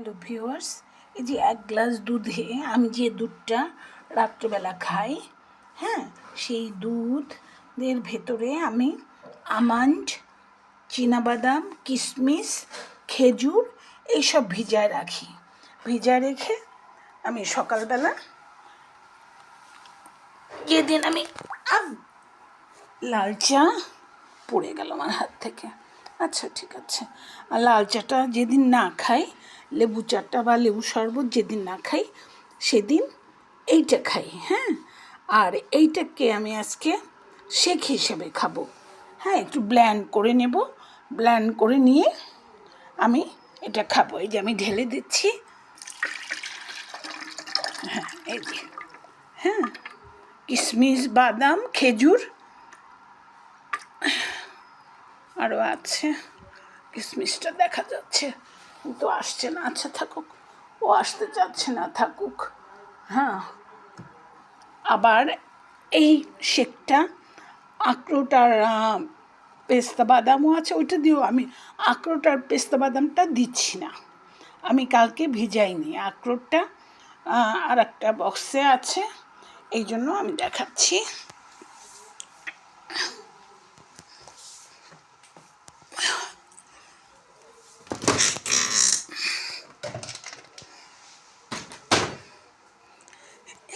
Hello viewers এই যে এক গ্লাস দুধে আমি যে দুধটা রাত্রেবেলা খাই হ্যাঁ সেই দুধের ভেতরে আমি আমান্ড বাদাম কিশমিশ খেজুর এইসব ভিজায় রাখি। ভিজায় রেখে আমি সকালবেলা যেদিন আমি লাল চা পড়ে গেল আমার হাত থেকে। আচ্ছা ঠিক আছে। আর লাল চাটা যেদিন না খাই লেবু চাটা বা লেবু শরবত যেদিন না খাই, সেদিন এইটা খাই হ্যাঁ? আর এইটাকে আমি আজকে শেক হিসেবে খাব। হ্যাঁ একটু ব্ল্যান্ড করে নেব। ব্ল্যান্ড করে নিয়ে আমি এটা খাব। এই যে আমি ঢেলে দিচ্ছি। হ্যাঁ এই যে হ্যাঁ? কিশমিশ বাদাম, খেজুর আরও আছে। কিশমিশটা দেখা যাচ্ছে। কিন্তু আসছে না। আচ্ছা থাকুক। ও আসতে চাচ্ছে না, থাকুক। হ্যাঁ। আবার এই শেকটা আখরোট আর পেস্তা বাদামও আছে, ওইটা দিয়েও আমি আখরোট আর পেস্তা বাদামটা দিচ্ছি না। আমি কালকে ভিজাইনি। আখরোটটা আর একটা বক্সে আছে। এই জন্য আমি দেখাচ্ছি।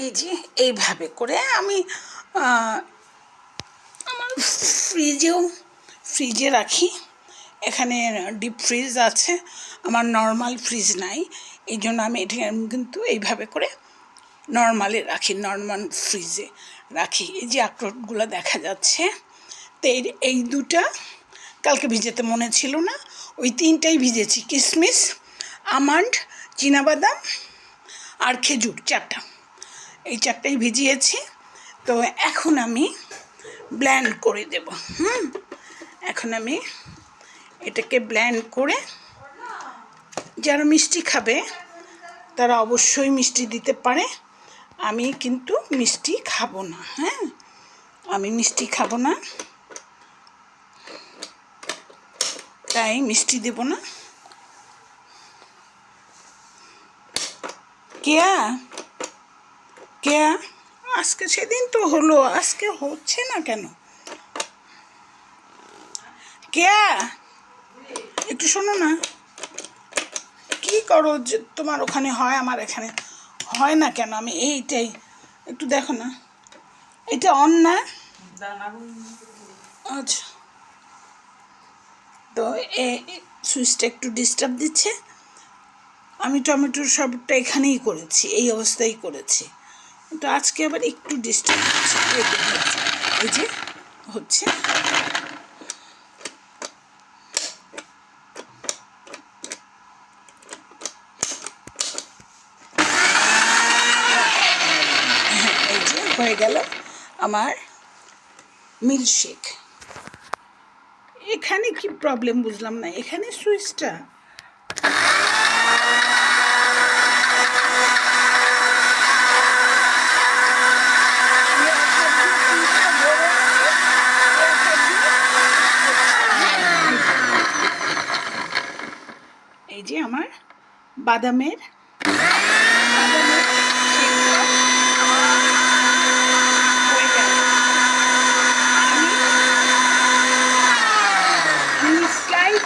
এই যে এইভাবে করে আমি আমার ফ্রিজেও ফ্রিজে রাখি। এখানে ডিপ ফ্রিজ আছে, আমার নর্মাল ফ্রিজ নাই। এই জন্য আমি এটা কিন্তু এইভাবে করে নর্মালে রাখি নর্মাল ফ্রিজে রাখি। এই যে আখরোটগুলো দেখা যাচ্ছে, তো এই এই দুটা কালকে ভিজেতে মনে ছিল না, ওই তিনটাই ভিজেছি। কিশমিশ আমন্ড বাদাম আর খেজুর, চারটা। এই চারটাই ভিজিয়েছি। তো এখন আমি ব্ল্যান্ড করে দেব, হুম? এখন আমি এটাকে ব্ল্যান্ড করে যারা মিষ্টি খাবে, তারা অবশ্যই মিষ্টি দিতে পারে। আমি কিন্তু মিষ্টি খাব না হ্যাঁ? আমি মিষ্টি খাব না। তাই মিষ্টি দেব না। কেয়া? কেয়া আজকে সেদিন তো হলো, আজকে হচ্ছে না কেন? কেয়া একটু শোনো না। কি করো যে তোমার ওখানে হয়, আমার এখানে হয় না কেন? আমি এইটাই, একটু দেখো না। এটা অন না? আচ্ছা। তো এ সুইচটা একটু ডিস্টার্ব দিচ্ছে। আমি টমেটোর শরবতটা এখানেই করেছি, এই অবস্থায় করেছি। তো আজকে আবার একটু ডিস্টার্ব হচ্ছে। এই যে হচ্ছে, হয়ে গেল আমার মিল্কশেক এখানে কি প্রবলেম বুঝলাম না। এখানে সুইচটা যে আমার বাদামের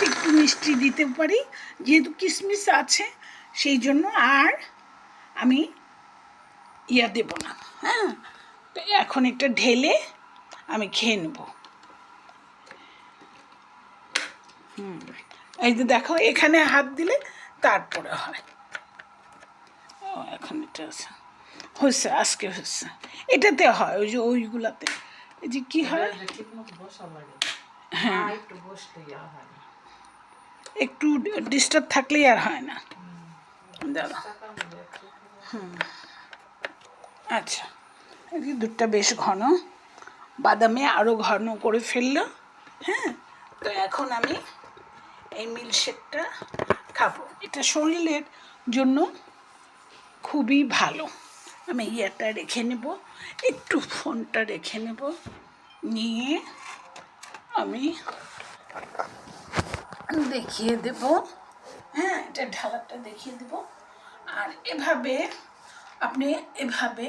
একটু মিষ্টি দিতে পারি। যেহেতু কিশমিশ আছে, সেই জন্য আর আমি ইয়া দেব না হ্যাঁ? তো এখন একটা ঢেলে আমি খেয়ে নেব। হুম। এই যে দেখো এখানে হাত দিলে তারপরে হয়। ও এখন এটা আছে। হচ্ছে আজকে হচ্ছে এটাতে হয় ওই যে ওইগুলাতে। এই যে কী হয়? হ্যাঁ। একটু ডিস্টার্ব থাকলেই আর হয় না। দাঁড়া আচ্ছা। এই যে দুধটা বেশ ঘন। বাদামে আরও ঘন করে ফেলল। হ্যাঁ। তো এখন আমি এই মিল্কশেকটা খাব। এটা শরীরের জন্য খুবই ভালো। আমি ইয়েটা রেখে নেব, একটু ফোনটা রেখে নেব, নিয়ে আমি দেখিয়ে দেব। হ্যাঁ এটা ঢালাটা দেখিয়ে দেব। আর এভাবে, আপনি এভাবে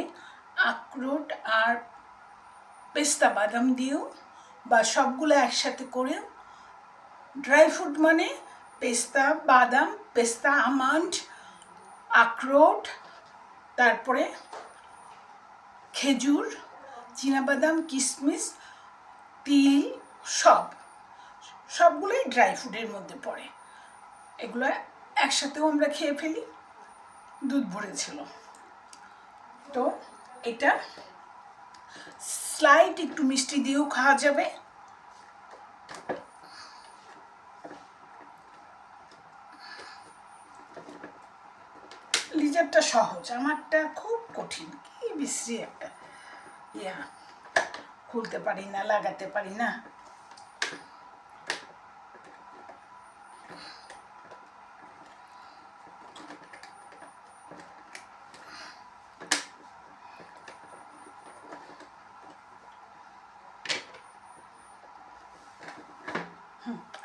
আখরোট আর পেস্তা বাদাম দিয়েও বা সবগুলো একসাথে করেও ড্রাই ফ্রুট মানে পেস্তা, বাদাম, পেস্তা, আমন্ড, আখরোট, তারপরে খেজুর বাদাম কিশমিশ তিল, সব। সবগুলোই ড্রাই ফ্রুটের মধ্যে পড়ে। এগুলো একসাথেও আমরা খেয়ে ফেলি। দুধ ভরেছিল। তো এটা স্লাইট একটু মিষ্টি দিয়েও খাওয়া যাবে। লিজারটা সহজ, আমারটা খুব কঠিন। কি বিশ্রী একটা ইয়া। খুলতে পারি না, লাগাতে পারি না।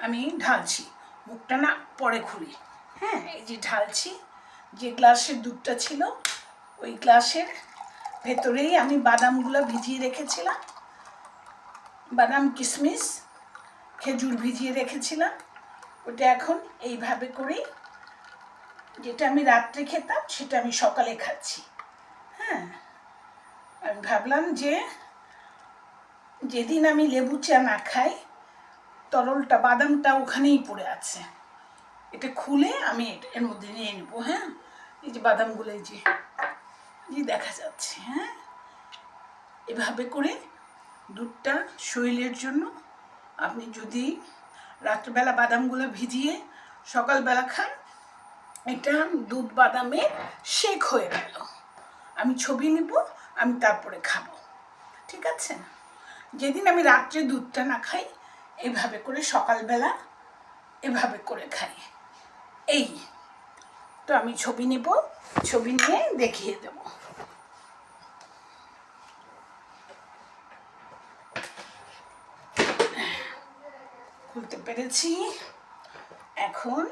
আমি ঢালছি। মুখটা না পরে খুলি। হ্যাঁ এই যে ঢালছি যে গ্লাসের দুধটা ছিল, ওই গ্লাসের ভেতরেই আমি বাদামগুলো ভিজিয়ে রেখেছিলাম। বাদাম কিশমিশ খেজুর ভিজিয়ে রেখেছিলাম। ওটা এখন এইভাবে করেই যেটা আমি রাত্রে খেতাম, সেটা আমি সকালে খাচ্ছি। হ্যাঁ আমি ভাবলাম যে যেদিন আমি লেবু চা না খাই, তরলটা, বাদামটা ওখানেই পড়ে আছে। এটা খুলে আমি এর মধ্যে নিয়ে নেব হ্যাঁ? এই যে বাদামগুলো, এই যে, এই দেখা যাচ্ছে হ্যাঁ? এভাবে করে দুধটা শরীরের জন্য আপনি যদি রাত্রবেলা বাদামগুলো ভিজিয়ে সকালবেলা খান, এটা দুধ বাদামে শেক হয়ে গেল। আমি ছবি নেব, আমি তারপরে খাব। ঠিক আছে? যেদিন আমি রাত্রে দুধটা না খাই, এভাবে করে সকালবেলা এভাবে করে খাই। এই তো আমি ছবি নেব, ছবি নিয়ে দেখিয়ে দেব। খুলতে পেরেছি। এখন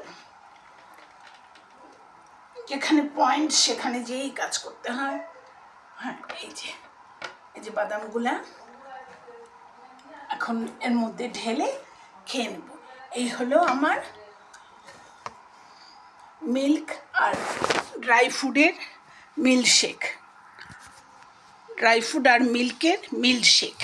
যেখানে পয়েন্ট সেখানে যেই কাজ করতে হয়। হ্যাঁ এই যে এই যে বাদামগুলা। এখন এর মধ্যে ঢেলে খেয়ে নেব। এই হলো আমার মিল্ক আর ড্রাই ফুডের মিল্কশেক। ড্রাই ফুড আর মিল্কের মিল্ক শেক